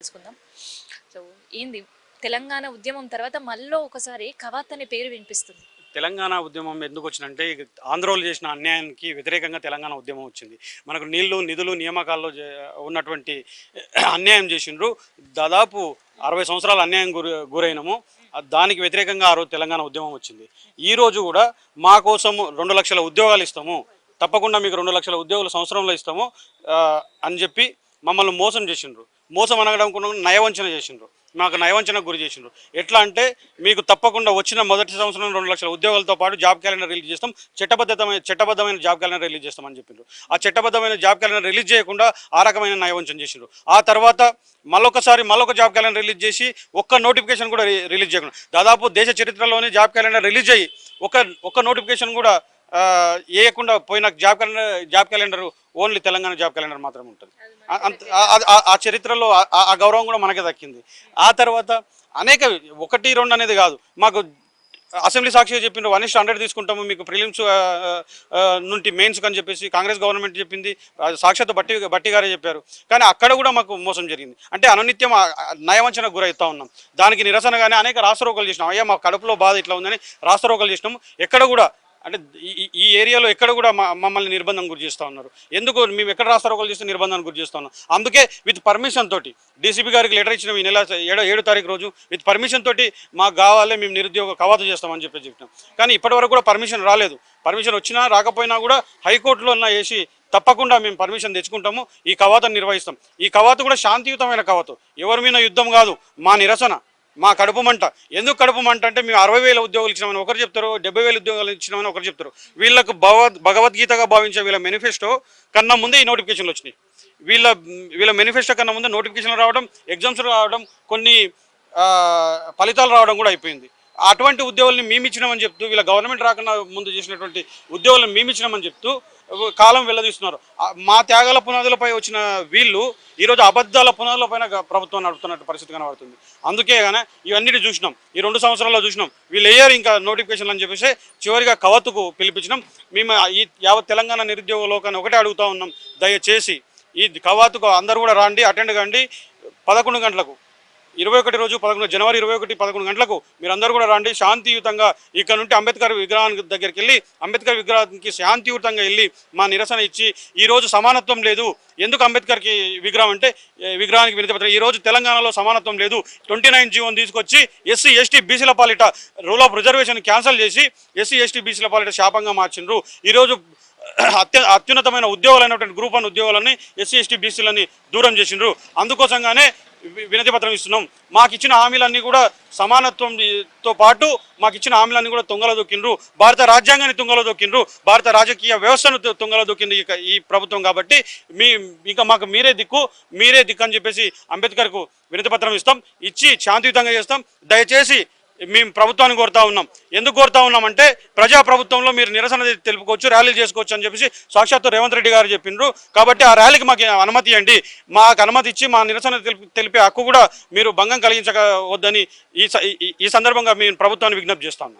తెలుసుకుందాం. సో ఏంది? తెలంగాణ ఉద్యమం తర్వాత మళ్ళీ ఒకసారి కవాత్ అనే పేరు వినిపిస్తుంది. తెలంగాణ ఉద్యమం ఎందుకు వచ్చిందంటే ఆంధ్రోలు చేసిన అన్యాయానికి వ్యతిరేకంగా తెలంగాణ ఉద్యమం వచ్చింది. మనకు నీళ్ళు నిధులు నియామకాల్లో ఉన్నటువంటి అన్యాయం చేసిండ్రు. దాదాపు అరవై సంవత్సరాల అన్యాయం గురి గురైనము. దానికి వ్యతిరేకంగా ఆ రోజు తెలంగాణ ఉద్యమం వచ్చింది. ఈ రోజు కూడా మా కోసం రెండు లక్షల ఉద్యోగాలు ఇస్తాము. తప్పకుండా మీకు రెండు లక్షల ఉద్యోగులు సంవత్సరంలో ఇస్తాము అని చెప్పి మమ్మల్ని మోసం చేసిండ్రు. మోసం అనగడం కూడా నయవంచన చేసిండ్రు. మాకు నయవంచనకు గురి చేసిండ్రు. ఎట్లా అంటే మీకు తప్పకుండా వచ్చిన మొదటి సంవత్సరం రెండు లక్షల ఉద్యోగాలతో పాటు జాబ్ క్యాలెండర్ రిలీజ్ చేస్తాం. చట్టబద్ధమైన చట్టబద్ధమైన జాబ్ క్యాలెండర్ రిలీజ్ చేస్తామని చెప్పిండ్రు. ఆ చట్టబద్ధమైన జాబ్ క్యాలెండర్ రిలీజ్ చేయకుండా ఆ రకమైన నయవంచన చేసిండ్రు. ఆ తర్వాత మళ్ళొకసారి మళ్ళొక జాబ్ క్యాలెండర్ రిలీజ్ చేసి ఒక్క నోటిఫికేషన్ కూడా రి- రిలీజ్ చేయకుండా దాదాపు దేశ చరిత్రలోనే జాబ్ క్యాలెండర్ రిలీజ్ అయ్యి ఒక ఒక్క నోటిఫికేషన్ కూడా వేయకుండా పోయిన job calendar job calendar only Telangana job calendar మాత్రమే ఉంటుంది. ఆ- చరిత్రలో ఆ- గౌరవం కూడా మనకే దక్కింది. ఆ తర్వాత అనేక ఒకటి రెండు అనేది కాదు. మాకు అసెంబ్లీ సాక్షిగా చెప్పిండ్రు వన్ ఇస్ట్ హండ్రెడ్ తీసుకుంటాము మీకు ప్రిలిమ్స్ నుండి మెయిన్స్ అని చెప్పేసి కాంగ్రెస్ గవర్నమెంట్ చెప్పింది సాక్షాత్ బట్టి బట్టి గారే చెప్పారు. కానీ అక్కడ కూడా మాకు మోసం జరిగింది. అంటే అనునిత్యం నయవంచనకు గురవుతా ఉన్నాం. దానికి నిరసనగానే అనేక రాష్ట్రోకలు చేసినాం. అయ్యా మా కడుపులో బాధ ఇట్లా ఉందని రాష్ట్రోకలు చేసినాం ఎక్కడ కూడా అంటే ఈ- ఈ- ఏరియాలో ఎక్కడ కూడా మమ్మల్ని నిర్బంధం గురి చేస్తూ ఉన్నారు. ఎందుకు? మేము ఎక్కడ రాస్తారోకలు చేస్తే నిర్బంధాన్ని గురి చేస్తూ ఉన్నాం. అందుకే విత్ పర్మిషన్ తోటి డీసీపీ గారికి లెటర్ ఇచ్చిన ఈ నెల ఏడో ఏడో తారీఖు రోజు. విత్ పర్మిషన్ తోటి మాకు కావాలి మేము నిరుద్యోగ కవాతు చేస్తామని చెప్పి చెప్పినాం. కానీ ఇప్పటివరకు కూడా పర్మిషన్ రాలేదు. పర్మిషన్ వచ్చినా రాకపోయినా కూడా హైకోర్టులో ఉన్న వేసి తప్పకుండా మేము పర్మిషన్ తెచ్చుకుంటాము. ఈ కవాతును నిర్వహిస్తాం. ఈ కవాతు కూడా శాంతియుతమైన కవాతు. ఎవరి మీద యుద్ధం కాదు. మా నిరసన. మా కడుపు మంట. ఎందుకు కడుపు మంట అంటే మేము అరవై వేల ఉద్యోగాలు ఇచ్చినామని ఒకరు చెప్తారు డెబ్బై వేల ఉద్యోగాలు ఇచ్చినామని ఒకరు చెప్తారు. వీళ్ళకు భగవద్ భగవద్గీతగా భావించే వీళ్ళ మేనిఫెస్టో కన్నా ముందే ఈ నోటిఫికేషన్లు వచ్చినాయి. వీళ్ళ వీళ్ళ మేనిఫెస్టో కన్నా ముందే నోటిఫికేషన్లు రావడం ఎగ్జామ్స్ రావడం కొన్ని ఫలితాలు రావడం కూడా అయిపోయింది. అటువంటి ఉద్యోగుల్ని మేమిచ్చినామని చెప్తూ వీళ్ళ గవర్నమెంట్ రాకుండా ముందు చేసినటువంటి ఉద్యోగులను మేమిచ్చినామని చెప్తూ కాలం వెళ్ళదీస్తున్నారు మా త్యాగాల పునాదులపై వచ్చిన వీళ్ళు ఈరోజు అబద్ధాల పునాదులపైన ప్రభుత్వం నడుపుతున్నట్టు పరిస్థితి కనబడుతుంది. అందుకే కానీ ఇవన్నీ చూసినాం. ఈ రెండు సంవత్సరాల్లో చూసినాం. వీళ్ళు వేయరు ఇంకా నోటిఫికేషన్లు అని చెప్పేసి చివరిగా కవత్తుకు పిలిపించినాం. మేము ఈ యావత్ తెలంగాణ నిరుద్యోగ లోకాన్ని ఒకటే అడుగుతూ ఉన్నాం. దయచేసి ఈ కవాతుకు అందరూ కూడా రాండి అటెండ్ కండి. పదకొండు గంటలకు ఇరవై ఒకటి రోజు పదకొండు జనవరి ఇరవై ఒకటి పదకొండు గంటలకు మీరందరూ కూడా రండి శాంతియుతంగా ఇక్కడ నుండి అంబేద్కర్ విగ్రహానికి దగ్గరికి వెళ్ళి అంబేద్కర్ విగ్రహానికి శాంతియుతంగా వెళ్ళి మా నిరసన ఇచ్చి ఈ రోజు సమానత్వం లేదు. ఎందుకు అంబేద్కర్కి విగ్రహం అంటే విగ్రహానికి వినతి ఈ రోజు తెలంగాణలో సమానత్వం లేదు. ట్వంటీ నైన్ జీవోని తీసుకొచ్చి ఎస్సీ ఎస్టీ బీసీల పాలిట రూల్ ఆఫ్ రిజర్వేషన్ క్యాన్సిల్ చేసి ఎస్సీ ఎస్టీ బీసీల పాలిట శాపంగా మార్చిండ్రు. ఈరోజు అత్య అత్యున్నతమైన ఉద్యోగాలైనటువంటి గ్రూప్ వన్ ఉద్యోగాలని ఎస్సీ ఎస్టీ బీసీలని దూరం చేసిండ్రు. అందుకోసంగానే వినతి పత్రం ఇస్తున్నాం. మాకు ఇచ్చిన హామీలన్నీ కూడా సమానత్వంతో పాటు మాకు ఇచ్చిన హామీలన్నీ కూడా తొంగల దొక్కిండ్రు. భారత రాజ్యాంగాన్ని తొంగల దొక్కిండ్రు. భారత రాజకీయ వ్యవస్థను తొంగల దొక్కింది ఈ ప్రభుత్వం కాబట్టి మీ ఇంకా మాకు మీరే దిక్కు మీరే దిక్కు అని చెప్పేసి అంబేద్కర్కు వినతి పత్రం ఇస్తాం. ఇచ్చి శాంతియుతంగా చేస్తాం. దయచేసి మేము ప్రభుత్వాన్ని కోరుతా ఉన్నాం. ఎందుకు కోరుతా ఉన్నామంటే ప్రజా ప్రభుత్వంలో మీరు నిరసన తెలుపుకోవచ్చు ర్యాలీలు చేసుకోవచ్చు అని చెప్పేసి సాక్షాత్తు రేవంత్ రెడ్డి గారు చెప్పిండ్రు. కాబట్టి ఆ ర్యాలీకి మాకు అనుమతి ఇవ్వండి. మాకు అనుమతి ఇచ్చి మా నిరసన తెలిపే హక్కు కూడా మీరు భంగం కలిగించవద్దని ఈ స- ఈ- ఈ సందర్భంగా మేము ప్రభుత్వాన్ని విజ్ఞప్తి చేస్తాము